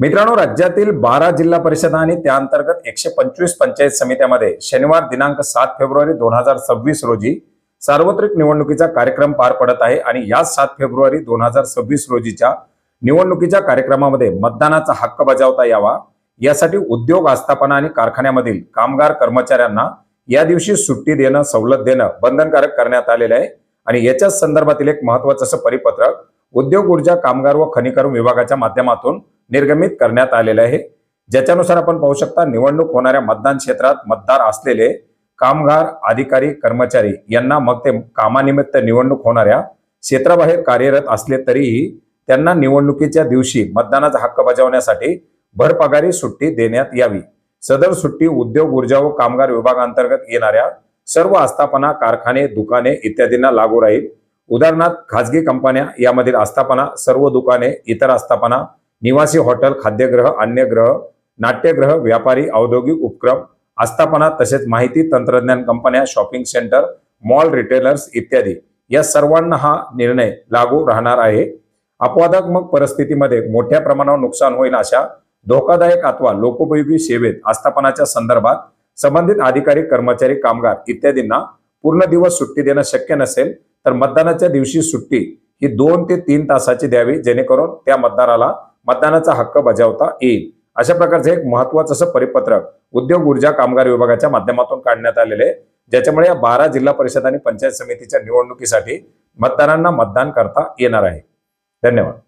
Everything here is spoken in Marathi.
मित्रांनो राज्यातील बारा जिल्हा परिषद आणि त्या अंतर्गत एकशे पंचवीस पंचायत समित्यामध्ये शनिवार दिनांक सात फेब्रुवारी दोन हजार सव्वीस रोजी सार्वत्रिक निवडणुकीचा कार्यक्रम पार पडत आहे आणि या सात फेब्रुवारी दोन हजार सव्वीस रोजीच्या निवडणुकीच्या कार्यक्रमामध्ये मतदानाचा हक्क बजावता यावा. यासाठी उद्योग आस्थापना आणि कारखान्यामधील कामगार कर्मचाऱ्यांना या दिवशी सुट्टी देणं सवलत देणं बंधनकारक करण्यात आलेलं आहे. आणि याच्याच संदर्भातील एक महत्वाचं असं परिपत्रक उद्योग ऊर्जा कामगार व खनिकर्म विभागाच्या माध्यमातून निर्गमित करण्यात आलेलं आहे. ज्याच्यानुसार आपण पाहू शकता निवडणूक होणाऱ्या मतदान क्षेत्रात मतदार असलेले कामगार अधिकारी कर्मचारी यांना मग ते कामानिमित्त निवडणूक होणाऱ्या क्षेत्राबाहेर कार्यरत असले तरीही त्यांना निवडणुकीच्या दिवशी मतदानाचा हक्क बजावण्यासाठी भरपगारी सुट्टी देण्यात यावी. सदर सुट्टी उद्योग ऊर्जा व कामगार विभागांतर्गत येणाऱ्या सर्व आस्थापना कारखाने दुकाने इत्यादींना लागू राहील. उदाहरणार्थ खाजगी कंपन्या यामधील आस्थापना सर्व दुकाने इतर आस्थापना निवासी हॉटेल खाद्यगृह अन्यग्रह नाट्यगृह व्यापारी औद्योगिक उपक्रम आस्थापना तसेच माहिती तंत्रज्ञान कंपन्या शॉपिंग सेंटर मॉल रिटेलर्स इत्यादी. या सर्वांना हा निर्णय लागू राहणार आहे. अपवादात्मक परिस्थितीमध्ये मोठ्या प्रमाणावर नुकसान होईल अशा धोकादायक अथवा लोकोपयोगी सेवेत आस्थापनाच्या संदर्भात संबंधित अधिकारी कर्मचारी कामगार इत्यादींना पूर्ण दिवस सुट्टी देणं शक्य नसेल तर मतदानाच्या दिवशी सुट्टी ही दोन ते तीन तासाची द्यावी जेणेकरून त्या मतदाराला मतदानाचा हक्क बजावता येईल. अशा प्रकारचे एक महत्वाचं असं परिपत्रक उद्योग ऊर्जा कामगार विभागाच्या माध्यमातून काढण्यात आलेले ज्याच्यामुळे या बारा जिल्हा परिषद आणि पंचायत समितीच्या निवडणुकीसाठी मतदारांना मतदान करता येणार आहे. धन्यवाद.